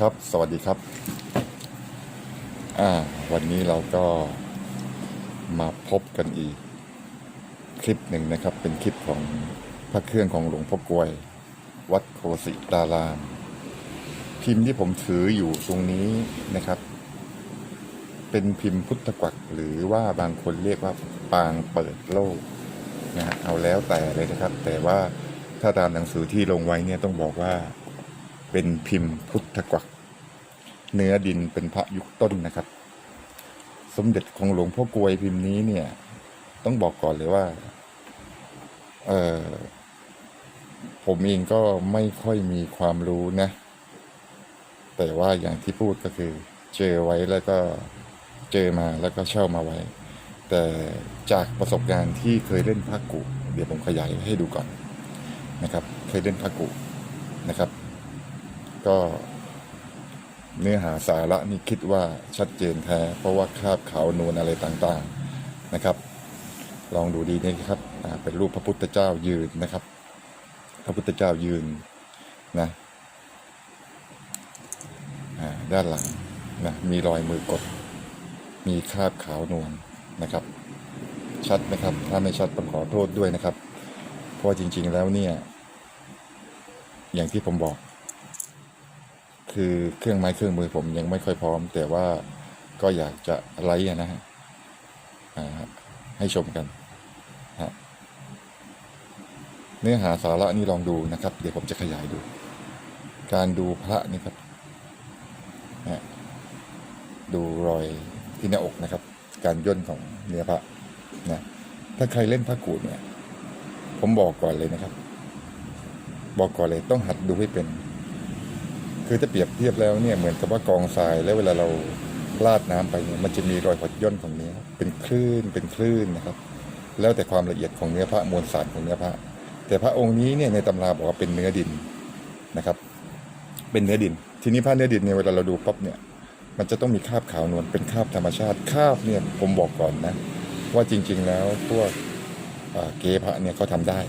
ครับ สวัสดีครับอ่าวันนี้เราก็มาพบกันอีก คลิปหนึ่งนะครับ เป็นคลิปของพระเครื่องของหลวงพ่อกวย วัดโคสิตาราม พิมพ์ที่ผมถืออยู่ตรงนี้นะครับ เป็นพิมพ์พุทธกวักหรือว่าบางคนเรียกว่าปางเปิดโลกนะฮะเอาแล้วแต่เลยนะครับ แต่ว่าถ้าตามหนังสือที่ลงไว้เนี่ยต้องบอกว่า เป็นพิมพ์พุทธกวักเนื้อดินเป็นพระยุคต้นนะครับ สมเด็จของหลวงพ่อกลวยพิมพ์นี้เนี่ย ต้องบอกก่อนเลยว่า เออผมเองก็ไม่ค่อยมีความรู้นะ แต่ว่าอย่างที่พูดก็คือ เจอไว้แล้วก็เจอมาแล้วก็เช่ามาไว้ แต่จากประสบการณ์ที่เคยเล่นพระกุ เดี๋ยวผมขยายให้ดูก่อนนะครับ เคยเล่นพระกุนะครับ ก็เนื้อหาสาระนี่คิดว่าชัดเจนแท้ เพราะว่าคราบขาวนวลอะไรต่างๆนะครับ ลองดูดีนะครับเป็นรูปพระพุทธเจ้ายืนนะครับ พระพุทธเจ้ายืนนะด้านหลังนะมีรอยมือกด มีคราบขาวนวลนะครับ ชัดไหมครับ ถ้าไม่ชัดต้องขอโทษด้วยนะครับ เพราะจริง ๆแล้วเนี่ย อย่างที่ผมบอก คือเครื่องไม้เครื่องมือผมยังไม่ค่อยพร้อม แต่ว่าก็อยากจะไลฟ์นะฮะให้ชมกันฮะเนื้อหาสาระนี่ลองดูนะครับ เดี๋ยวผมจะขยายดู การดูพระนี่ครับนะดูรอยที่หน้าอกนะครับ การย่นของเนื้อพระนะถ้าใครเล่นพระกูดเนี่ย ผมบอกก่อนเลยนะครับ บอกก่อนเลยต้องหัดดูให้เป็น คือถ้าเปรียบเทียบแล้วเนี่ยเหมือนกับว่ากองทรายแล้วเวลาเราลาดน้ำไปเนี่ยมันจะมีรอยหดย่นของเนื้อเป็นคลื่นเป็นคลื่นนะครับ แล้วแต่ความละเอียดของเนื้อพระมวลสารของเนื้อพระ แต่พระองค์นี้เนี่ยในตำราบอกว่าเป็นเนื้อดินนะครับ เป็นเนื้อดิน ทีนี้พระเนื้อดินเนี่ยเวลาเราดูปั๊บเนี่ยมันจะต้องมีคราบขาวนวลเป็นคราบธรรมชาติคราบเนี่ยผมบอกก่อนนะ ว่าจริง ๆ แล้วพวกเกพระเนี่ยเขาทำได้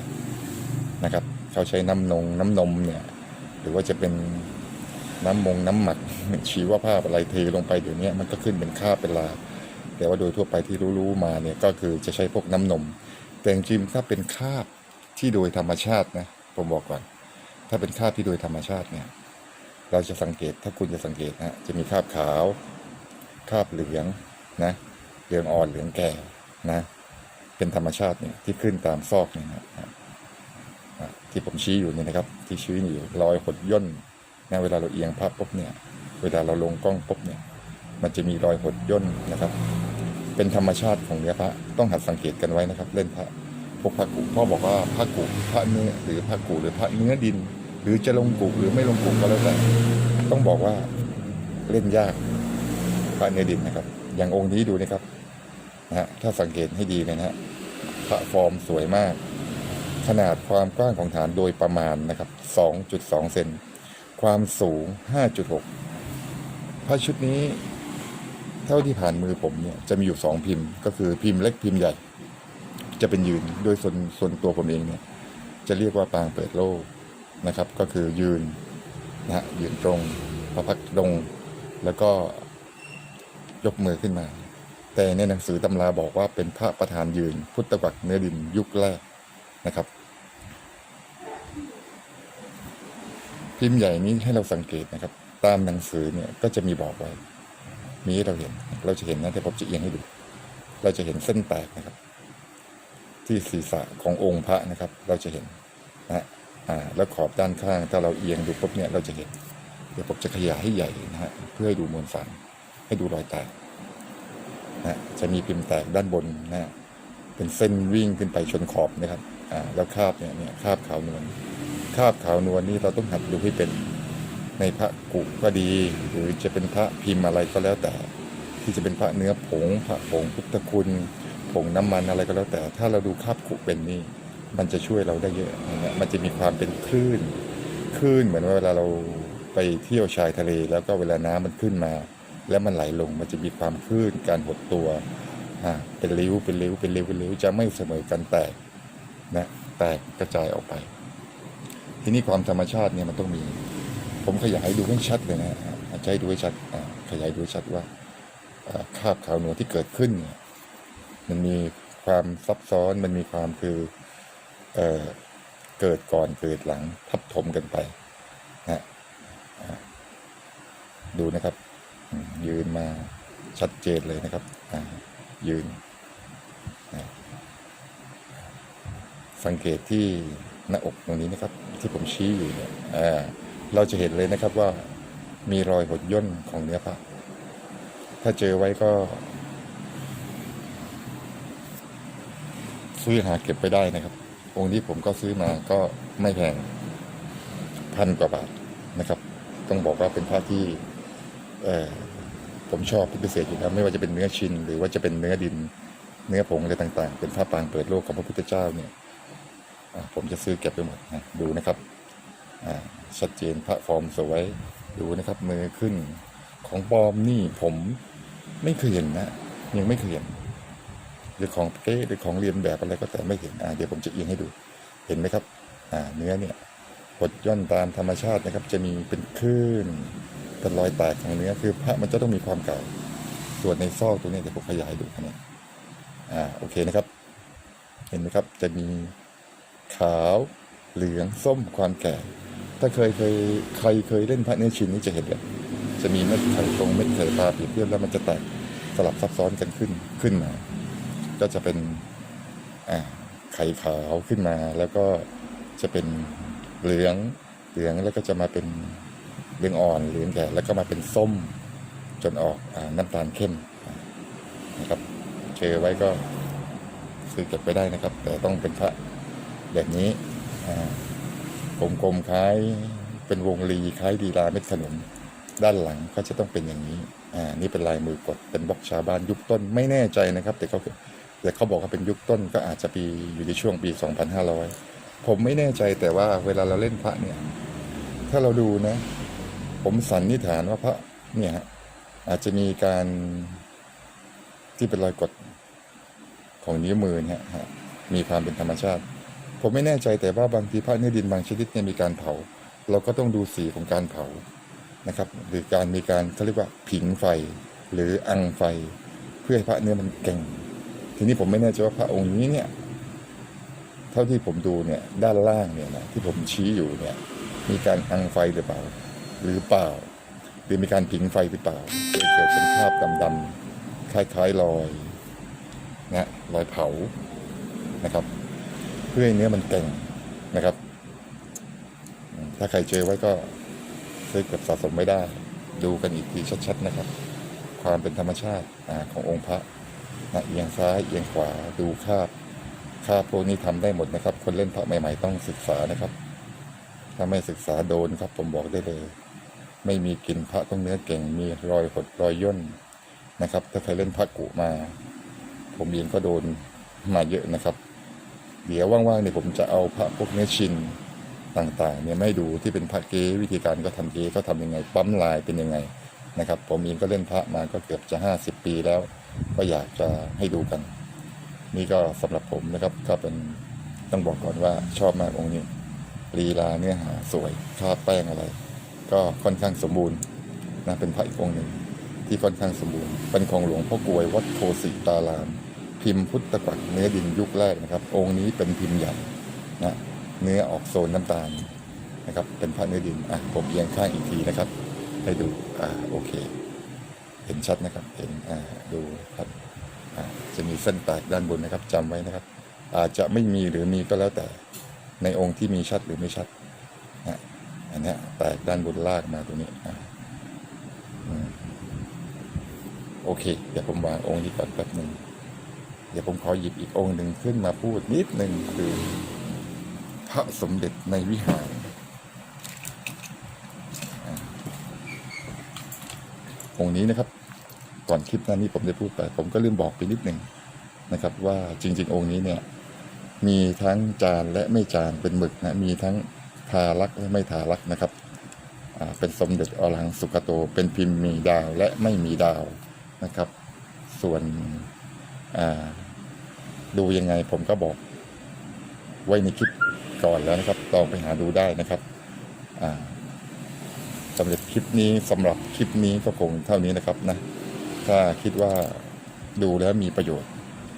นะครับ เขาใช้น้ำนงน้ำนมเนี่ยหรือว่าจะเป็น น้ำมงน้ำหมักชีวภาพอะไรเทลงไปเดี๋ยวนี้มันก็ขึ้นเป็นคราบเป็นลา แต่ว่าโดยทั่วไปที่รู้ๆมาเนี่ยก็คือจะใช้พวกน้ำนม แต่จริงถ้าเป็นคาบที่โดยธรรมชาตินะผมบอกก่อน ถ้าเป็นคาบที่โดยธรรมชาติเนี่ย เราจะสังเกตถ้าคุณจะสังเกตนะจะมีคาบขาวคาบเหลืองนะเหลืองอ่อนเหลืองแก่นะ เป็นธรรมชาติเนี่ยที่ขึ้นตามซอกเนี่ยนะที่ผมชี้อยู่เนี่ยนะครับ ที่ชี้อยู่รอยหดย่น นะเวลาเราเอียงภาพปุ๊บเนี่ย เวลาเราลงกล้องปุ๊บเนี่ย มันจะมีรอยหดย่นนะครับ เป็นธรรมชาติของเนื้อพระต้องหัดสังเกตกันไว้นะครับ เล่นพระพวกพระกุพ่อบอกว่าพระกุพระเนื้อหรือพระกุหรือพระเนื้อดิน หรือจะลงกุหรือไม่ลงกุก็แล้วแต่ต้องบอกว่าเล่นยากพระเนื้อดินนะครับ อย่างองค์นี้ดูนะครับนะฮะถ้าสังเกตให้ดีเลยนะฮะพระฟอร์มสวยมาก ขนาดความกว้างของฐานโดยประมาณนะครับ 2.2 เซน ความสูง 5.6พระชุดนี้ เท่าที่ผ่านมือผมเนี่ยจะมีอยู่สองพิมพ์ ก็คือพิมพ์เล็กพิมพ์ใหญ่ จะเป็นยืนโดยส่วนส่วนตัวผมเองเนี่ย จะเรียกว่าปางเปิดโลกนะครับ ก็คือยืนนะฮะยืนตรงประพักตรงแล้วก็ยกมือขึ้นมา แต่ในหนังสือตำราบอกว่าเป็นพระประธานยืน พุทธวักเนื้อดินยุคแรกนะครับ พิมพ์ใหญ่นี้ให้เราสังเกตนะครับ ตามหนังสือเนี่ยก็จะมีบอกไว้ มีให้เราเห็น เราจะเห็นนะแต่ผมจะเอียงให้ดู เราจะเห็นเส้นแตกนะครับ ที่ศีรษะขององค์พระนะครับ เราจะเห็นนะฮะอ่าแล้วขอบด้านข้าง ถ้าเราเอียงดูปุ๊บเนี่ยเราจะเห็น เดี๋ยวผมจะขยายให้ใหญ่นะฮะเพื่อให้ดูมวลสารให้ดูรอยแตกนะฮะจะมีพิมพ์แตกด้านบนนะฮะเป็นเส้นวิ่งขึ้นไปชนขอบนะครับอ่าแล้วคาบเนี่ยเนี่ยคาบขาวนวล คาบขาวนวลนี่เราต้องหัดดูให้เป็นในพระกุก็ดี หรือจะเป็นพระพิมพ์อะไรก็แล้วแต่ ที่จะเป็นพระเนื้อผง พระผงพุทธคุณผงน้ำมันอะไรก็แล้วแต่ ถ้าเราดูคาบกุเป็นนี่มันจะช่วยเราได้เยอะนะฮะมันจะมีความเป็นคลื่นคลื่นเหมือนว่าเวลาเราไปเที่ยวชายทะเล แล้วก็เวลาน้ำมันขึ้นมา แล้วมันไหลลงมันจะมีความคลื่นการหดตัวอ่าเป็นริ้วเป็นริ้วเป็นริ้วเป็นริ้วจะไม่เสมอกันแตกนะแตกกระจายออกไป ทีนี้ความธรรมชาติเนี่ยมันต้องมี ผมขยายดูให้ชัดเลยนะฮะจะให้ดูให้ชัดขยายดูให้ชัดว่าอ่าคาบขาวนวลที่เกิดขึ้นเนี่ยมันมีความซับซ้อนมันมีความคือเออเกิดก่อนเกิดหลังทับถมกันไปนะดูนะครับ ยืนมาชัดเจนเลยนะครับยืน สังเกตที่ หน้าอกตรงนี้นะครับ ที่ผมชี้อยู่เนี่ยเราจะเห็นเลยนะครับว่ามีรอยหดย่นของเนื้อผ้าถ้าเจอไว้ก็ ซื้อหาเก็บไปได้นะครับ องค์นี้ผมก็ซื้อมาก็ไม่แพงพันกว่าบาทนะครับ ต้องบอกว่าเป็นผ้าที่ผมชอบเป็นพิเศษอยู่แล้วไม่ว่าจะเป็นเนื้อชิน หรือว่าจะเป็นเนื้อดิน เนื้อผงอะไรต่าง ๆ เป็นผ้าปางเปิดโลกของพระพุทธเจ้าเนี่ย ผมจะซื้อเก็บไปหมดนะดูนะครับอ่าชัดเจนพระฟอร์มสวยดูนะครับมือขึ้นของปลอมนี่ผมไม่เคยเห็นนะ ยังไม่เคยเห็นหรือของเก๊หรือของเรียนแบบอะไรก็แต่ไม่เห็นอ่าเดี๋ยวผมจะเอียงให้ดูเห็นไหมครับอ่าเนื้อเนี่ยหดย่อนตามธรรมชาตินะครับ จะมีเป็นคลื่นเป็นรอยแตกของเนื้อคือพระมันจะต้องมีความเก่า ส่วนในซอกตัวนี้เดี๋ยวผมขยายดูนนี้อ่าโอเคนะครับ เห็นไหมครับจะมี ขาวเหลืองส้มความแก่ ถ้าเคยเคยใครเคยเล่นพระเนื้อชินนี่จะเห็นเลยจะมีเม็ดไข่ตรงเม็ดไข่ปลาเปรียบเทียบแล้วมันจะแตกสลับซับซ้อนกันขึ้นขึ้นมา ก็จะเป็นไข่ขาวขึ้นมา แล้วก็จะเป็นเหลืองเหลืองแล้วก็จะมาเป็นเหลืองอ่อนเหลืองแก่แล้วก็มาเป็นส้มจนออกอน้ำตาลเข้มนะครับเจอไว้ก็ซื้อเก็บไปได้นะครับ แต่ต้องเป็นพระ แบบนี้กลมๆคล้ายเป็นวงรีคล้ายดีลาเม็ดขนุนด้านหลังก็จะต้องเป็นอย่างนี้อ่านี่เป็นลายมือกดเป็นบล็อกชาวบ้านยุคต้นไม่แน่ใจนะครับ แต่เขาแต่เขาบอกว่าเป็นยุคต้นก็อาจจะปีอยู่ในช่วงปี 2500 ผมไม่แน่ใจแต่ว่าเวลาเราเล่นพระเนี่ย ถ้าเราดูนะ ผมสันนิษฐานว่าพระเนี่ยฮะอาจจะมีการที่เป็นรอยกดของนิ้วมือเนี่ยฮะมีความเป็นธรรมชาติ ผมไม่แน่ใจแต่ว่าบางทีพระเนื้อดินบางชนิดเนี่ยมีการเผา เราก็ต้องดูสีของการเผานะครับหรือการมีการเขาเรียกว่าผิงไฟ หรืออังไฟ เพื่อให้พระเนื้อมันแก่งทีนี้ผมไม่แน่ใจว่าพระองค์นี้เนี่ยเท่าที่ผมดูเนี่ยด้านล่างเนี่ยนะที่ผมชี้อยู่เนี่ยมีการอังไฟหรือเปล่า หรือเปล่า หรือมีการผิงไฟหรือเปล่าเกิดเกิดเป็นคราบดำๆคล้ายๆรอยนะรอยเผานะครับ พื่อให้เนื้อมันแก่งนะครับ ถ้าใครเจอไว้ก็ซื้อเก็บสะสมไม่ได้ ดูกันอีกทีชัดๆนะครับ ความเป็นธรรมชาติอขององค์พระนะเอียงซ้ายเอียงขวาดูคาบคาบพวกนี้ทำได้หมดนะครับ คนเล่นพระใหม่ ๆ ต้องศึกษานะครับ ถ้าไม่ศึกษาโดนครับ ผมบอกได้เลย ไม่มีกินพระต้องเนื้อเก่ง มีรอยหดรอยย่นนะครับ ถ้าใครเล่นพระกุมา ผมเองก็โดนมาเยอะนะครับ เดี๋ยวว่างๆเนี่ยผมจะเอาพระพวกเนื้อชินต่างๆเนี่ยไม่ดูที่เป็นพระเก๊วิธีการก็ทำเก๊ก็ทำยังไงปั๊มลายเป็นยังไงนะครับ ผมเองก็เล่นพระมาก็เกือบจะห้าสิบปีแล้ว ก็อยากจะให้ดูกัน นี่ก็สำหรับผมนะครับก็เป็นต้องบอกก่อนว่าชอบมากองค์นี้ลีลาเนื้อหาสวยคาบแป้งอะไร ก็ค่อนข้างสมบูรณ์นะเป็นพระอีกองค์หนึ่งที่ค่อนข้างสมบูรณ์เป็นของหลวงพ่อกลวยวัดโพสิตาราม พิมพ์พุทธกวักเนื้อดินยุคแรกนะครับ องค์นี้เป็นพิมพ์ใหญ่นะเนื้อออกโซนน้ำตาลนะครับ เป็นพระเนื้อดินอะผมเอียงข้างอีกทีนะครับ ให้ดูอ่าโอเค เห็นชัดนะครับเห็นอ่าดูครับอ่าจะมีเส้นแตกด้านบนนะครับจำไว้นะครับ อาจจะไม่มีหรือมีก็แล้วแต่ ในองค์ที่มีชัดหรือไม่ชัดนะอันนี้แตกด้านบนลากมาตรงนี้อ่าโอเค เดี๋ยวผมวางองค์นี้ก่อนแป๊บหนึ่ง เดี๋ยวผมขอหยิบอีกองค์หนึ่งขึ้นมาพูดนิดหนึ่งคือพระสมเด็จในวิหาร องค์นี้นะครับ ก่อนคลิปนั้นนี่ผมได้พูดไป ผมก็ลืมบอกไปนิดหนึ่งนะครับ ว่าจริง ๆ องค์นี้เนี่ย มีทั้งจานและไม่จานเป็นหมึกนะมีทั้งทารักและไม่ทารักนะครับเป็นสมเด็จอรหังสุกโต เป็นพิมพ์มีดาวและไม่มีดาวนะครับ ส่วน ดูยังไงผมก็บอก ไว้ในคลิปก่อนแล้วนะครับลองไปหาดูได้นะครับสำหรับคลิปนี้สำหรับคลิปนี้ก็คงเท่านี้นะครับนะ ถ้าคิดว่าดูแล้วมีประโยชน์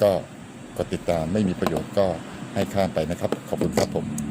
ก็กดติดตามไม่มีประโยชน์ก็ให้ข้ามไปนะครับ ขอบคุณครับผม